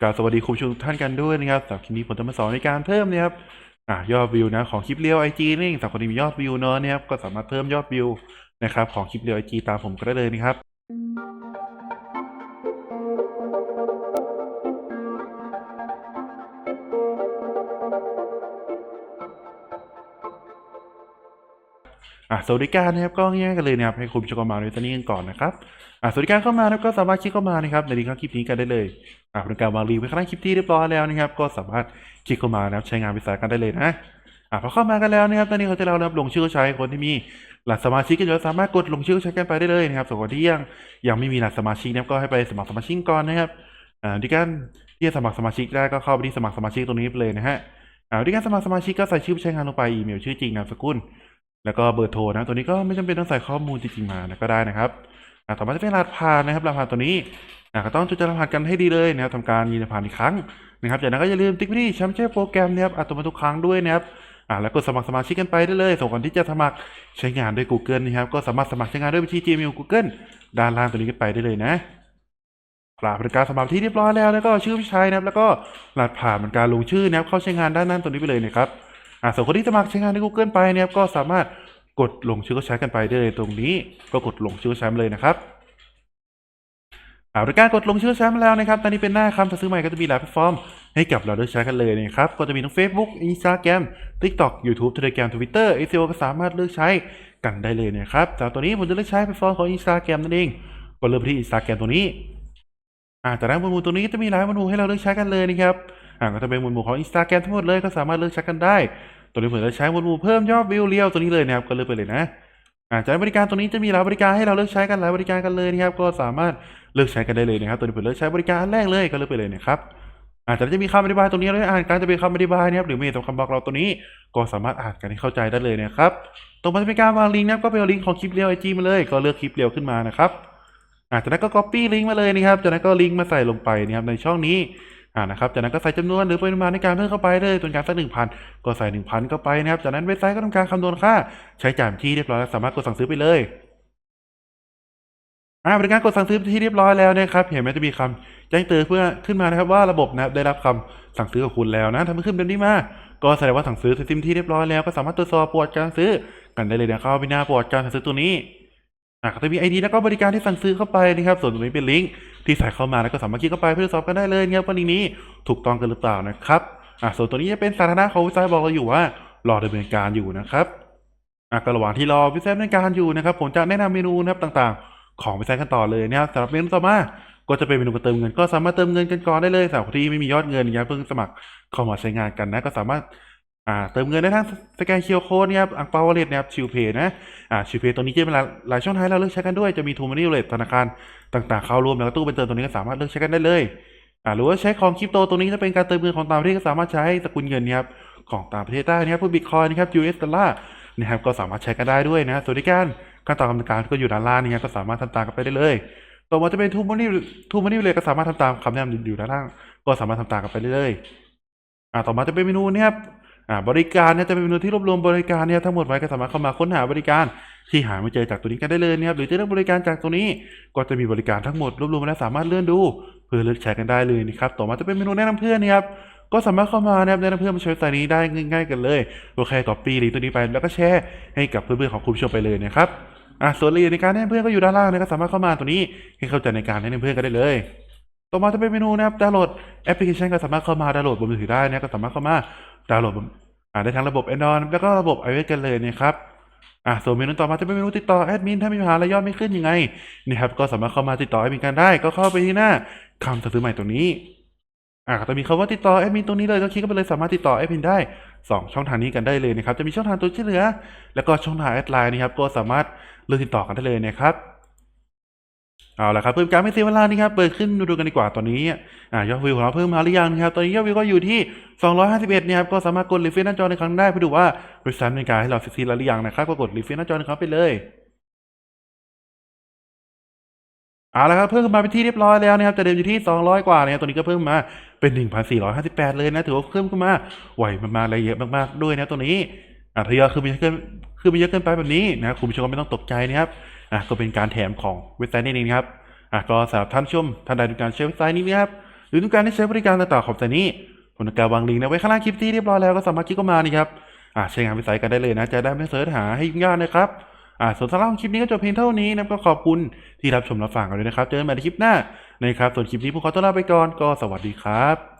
กราบสวัสดีคุณผู้ชมทุกท่านกันด้วยนะครับสำหรับคลิปนี้ผมจะมาสอนในการเพิ่มนะครับอ่ายอดวิวนะของคลิปเรียวไอจีนี่สำหรับคนที่มียอดวิวเนอะนะครับก็สามารถเพิ่มยอดวิวนะครับของคลิปเรียวไอจีตามผมก็ได้เลยนะครับ อะสวัสดิการนะครับก็ง่ายกันเลยนะครับให้คุณผู้ชมเข้ามาในตอนนี้กันก่อนนะครับอะสวัสดิการเข้ามานะครับก็สามารถคลิกเข้ามานะครับในลิงก์ข้างคลิปนี้กันได้เลยอะเป็นการวางลิงก์ไว้ข้างล่างคลิปที่เรียบร้อยแล้วนะครับ ก็สามารถคลิกเข้ามานะครับใช้งานวิสาหกันได้เลยนะอะพอเข้ามากันแล้วนะครับตอนนี้เขาจะเรานะครับลงชื่อใช้คนที่มีหลักสมาชิกกันอยู่แล้วสามารถกดลงชื่อใช้กันไปได้เลยนะครับส่วนคนที่ยังยังไม่มีหลักสมาชิกนะครับก็ให้ไปสมัครสมาชิกก่อนนะครับอ่าที่การที่จะสมัครสมาชิกได้ก็เข้าไปที่สมัครสมาชิกตรงนี้ไปเลยนะฮะอ่าวิธีการสมัครสมาชิกก็ใส่ชื่อใช้งานลงไปอีเมลชื่อจริงนามสกุล แล้วก็เบอร์โทรนะตัวนี้ก็ไม่จำเป็นต้องใส่ข้อมูลจริงๆมานะก็ได้นะครับต่อมาจะเป็นรหัสผ่านนะครับรหัสผ่านตัวนี้ก็ต้องจดจำรหัสกันให้ดีเลยนะครับทำการยืนยันผ่านอีกครั้งนะครับจากนั้นก็อย่าลืมติ๊กไปที่แชมป์แชร์โปรแกรมนะครับอัตโนมัติทุกครั้งด้วยนะครับอะแล้วกดสมัครสมาชิกกันไปได้เลยส่วนก่อนที่จะสมัครใช้งานด้วย Google นะครับก็สามารถสมัครใช้งานด้วยบัญชี Gmail Google ด้านล่างตัวนี้กันไปได้เลยนะกราบเป็นการสมัครที่เรียบร้อยแล้วแล้วก็ชื่อผู้ใช้นะครับ แล้วก็รหัสผ่านเป็นการลงชื่อนะครับเข้าใช้งานด้านนั้นตัวนี้ไปเลยนะครับอ่าส่วนคนที่สมัครใช้งานใน Google ไปนะครับก็สามารถ กดลงชื่อเขาใช้กันไปได้เลยตรงนี้ ก็กดลงชื่อเขาใช้มาเลยนะครับอ่าบริการกดลงชื่อเข้าใช้มาแล้วนะครับ ตอนนี้เป็นหน้าคำซื้อใหม่ก็จะมีหลายแพลตฟอร์ม ให้กับเราได้ใช้กันเลยนะครับ ก็จะมีทั้ง Facebook Instagram TikTok YouTube Telegram Twitter SEO ก็สามารถเลือกใช้กันได้เลยนะครับแต่ตัวนี้ผมจะเลือกใช้แพลตฟอร์มของ Instagram นั่นเองก็เริ่มไปที่ Instagram ตัวนี้อ่าจากนั้นหมวดหมู่ตรงนี้ก็จะมีหลายหมวดหมู่ให้เราเลือกใช้กันเลยนะครับอ่าก็จะเป็นหมวดหมู่ของ Instagram ทั้งหมดเลยก็สามารถเลือกใช้กันได้ ตัวนี้เผมจะใช้หมดหมู่เพิ่มยอดวิวเรียวตัวนี้เลยนะครับก็เลือกไปเลยนะอาจากนั้นบริการตัวนี้จะมีหลายบริการให้เราเลือกใช้กันหลายบริการกันเลยนะครับ ก็สามารถเลือกใช้กันได้เลยนะครับ ตัวนี้ผมเลือกใช้บริการแรกเลยก็เลือกไปเลยนะครับอาจจะจะมีคำอธิบายตรงนี้เราอ่านการจะเป็นคำอธิบายนะครับหรือมีตัวคำบอกเราตัวนี้ก็สามารถอ่านกันให้เข้าใจได้เลยนะครับตรงมาจะเป็นการวางลิงก์นะครับก็เป็นลิงก์ของคลิปเรียวไอจีมาเลย ก็เลือกคลิปเรียวขึ้นมานะครับอาจากนั้นก็ copy ลิงก์มาเลยนะครับจากนั้นก็ลิงก์มาใส่ลงไปนะครับในช่องนี้ อ่านะครับ จากนั้นก็ใส่จำนวนหรือปริมาณในการเพิ่มเข้าไปเลยตัวการสักหนึ่งพันก็ใส่หนึ่งพันเข้าไปนะครับ จากนั้นเว็บไซต์ก็ทำการคำนวณค่า ใช้จ่ายที่เรียบร้อยแล้วสามารถกดสั่งซื้อไปเลยอ่าบริการกดสั่งซื้อที่เรียบร้อยแล้วนะครับ เห็นไหมจะมีคำแจ้งเตือนเพื่อขึ้นมานะครับว่าระบบนะครับได้รับคำสั่งซื้อของคุณแล้วนะถ้ามันขึ้นแบบนี้มาก็แสดงว่าสั่งซื้อเสร็จสิ้นที่เรียบร้อยแล้วก็สามารถตรวจสอบประวัติการซื้อกันได้เลยนะครับไปหน้าประวัติการสั่งซื้อตัวนี้อะก็จะมีไอดีแล้วก็บริการที่สั่งซื้อเข้าไปนะครับ ส่วนตรงนี้เป็นลิงก์ ที่ใส่เข้ามาแล้วก็สามารถคลิกเข้าไปเพื่อสอบกันได้เลยนะครับว่าลิงก์นี้ถูกต้องกันหรือเปล่านะครับอะส่วนตัวนี้จะเป็นสาธารณะของว็บไซต์บอกเราอยู่ว่ารอดำเนินการอยู่นะครับอะก็ระหว่างที่รอว็บไซต์ดำเนินการอยู่นะครับ ผมจะแนะนำเมนูนะครับต่างๆ ของว็บไซต์กันต่อเลยนะครับสำหรับเมนูต่อมาก็จะเป็นเมนูการเติมเงินก็สามารถเติมเงินกันก่อนได้เลยสำหรับคนที่ไม่มียอดเงินนะครับเพิ่งสมัครเข้ามาใช้งานกันนะ ก็สามารถ อ่าเติมเงินได้ทั้งสแกนเคิวโค้ดนะครับอังเปาวอลเล็ตนะครับชิวเพย์นะอ่าชิวเพย์ตัวนี้จะเป็นหลายช่องทางเราเลือกใช้กันด้วยจะมีทูมันนี่เลทธนาคารต่างๆเข้าร่วมแล้วก็ตู้เป็นเติมตัวนี้ก็สามารถเลือกใช้กันได้เลยอ่าหรือว่าใช้ของคริปโตตัวนี้จะเป็นการเติมเงินของต่างประเทศก็สามารถใช้สกุลเงินนะครับของต่างประเทศได้นะครับพวกบิตคอยนะครับ US ดอลลาร์นะครับก็สามารถใช้กันได้ด้วยนะสวัสดิการขั้นตอนการดำเนินการก็อยู่ด้านล่างนี่ครับก็สามารถทำตามกันไปได้เลยต่อมาจะเป็นทูมันนี่ทูมันนี่เลยก็สามารถทำตามคำแนะนำอยู่ด้านล่าง ก็สามารถทำตามกันไปได้เลยอ่าต่อมาจะเป็นเมนูนะครับ บริการเนี่ยจะเป็นเมนูที่รวบรวมบริการเนี่ยทั้งหมดไว้ก็สามารถเข้ามาค้นหาบริการที่หาไม่เจอจากตัวนี้กันได้เลยนะครับหรือจะเลือกบริการจากตัวนี้ก็จะมีบริการทั้งหมดรวบรวมแล้วสามารถเลื่อนดู เพื่อเลือกใช้กันได้เลยนะครับต่อมาจะเป็นเมนูแนะนำเพื่อนนะครับก็สามารถเข้ามานะครับแนะนำเพื่อนมาใช้ไซต์นี้ได้ง่าย ๆ กันเลยโอเคก๊อปปี้ลิงก์ตัวนี้ไปแล้วก็แชร์ให้กับเพื่อนๆของคุณผู้ชมไปเลยนะครับอ่าส่วนรายละเอียดในการแนะนำเพื่อนก็อยู่ด้านล่างนะครับสามารถเข้ามาตัวนี้ให้เข้าใจในการแนะนำเพื่อนกันได้เลยต่อมาจะเป็นเมนูนะครับดาวน์โหลดแอปพลิเคชันก็สามารถเข้ามาดาวน์โหลดบนมือถือได้นะก็สามารถเข้ามา ดาวน์โหลดบอ่าได้ทั้งระบบ Android แล้วก็ระบบ iOS กันเลยนะครับอ่าส่วนเมนูต่อมาจะเป็นเมนูติดต่อแอดมินถ้ามีปัญหาและยอดไม่ขึ้นยังไงนะครับก็สามารถเข้ามาติดต่อแอดมินกันได้ ก็เข้าไปที่หน้าคำสั่งซื้อใหม่ตรงนี้อ่าจะมีคำว่าติดต่อแอดมินตรงนี้เลยก็คลิกเข้าไปเลยสามารถติดต่อแอดมินได้สองช่องทางนี้กันได้เลยนะครับจะมีช่องทางตัวช่วยเหลือ แล้วก็ช่องทางแอดไลน์นะครับก็สามารถเลือกติดต่อกันได้เลยนะครับ เอาละครับเพื่อการไม่เสียเวลานี่ครับเปิดขึ้นดูกันดีกว่าตอนนี้อ่ายอดวิวของเราเพิ่มมาหรือยังนะครับตอนนี้ยอดวิวก็อยู่ที่ 251เนี่ยครับก็สามารถกดรีเฟรชหน้าจอในครั้งได้เพื่อดูว่าบริษัทมีการให้เราเสร็จสิ้นแล้วหรือยังนะครับก็กดรีเฟรชหน้าจอในครั้งไปเลยเอาละครับเพิ่มขึ้นมาเป็นที่เรียบร้อยแล้วนะครับแต่เดิมอยู่ที่ 200 กว่านะครับตัวนี้ก็เพิ่มมาเป็น 1,458 เลยนะถือว่าเพิ่มขึ้นมาไหวมากๆและเยอะมากๆด้วยนะตัวนี้อ่าทยอยคือมีเยอะเกินคือมีเยอะเกินไปแบบนี้นะครับคุณผู้ชมก็ไม่ต้องตกใจนะครับ อะก็เป็นการแถมของเว็บไซต์นี่เองนะครับอะก็สำหรับท่านชมท่านใดต้องการใช้เว็บไซต์นี้นะครับหรือรือต้องการให้ใช้บริการต่างๆของแต่นี้ผมจะกาวางลิงก์นะไว้ข้างล่างคลิปที่เรียบร้อยแล้วก็สามารถคลิกเข้ามานี่ครับอ่าใช้งานเว็บไซต์กันได้เลยนะจะได้ไม่เสิร์ชหาให้ยุ่งยากนะครับอ่าส่วนสำหรับคลิปนี้ก็จบเพียงเท่านี้นะก็ขอบคุณที่รับชมรับฟังกันด้วยนะครับ เจอกันใหม่ในคลิปหน้านะครับส่วนคลิปนี้พวกเขาต้องลาไปก่อนก็สวัสดีครับ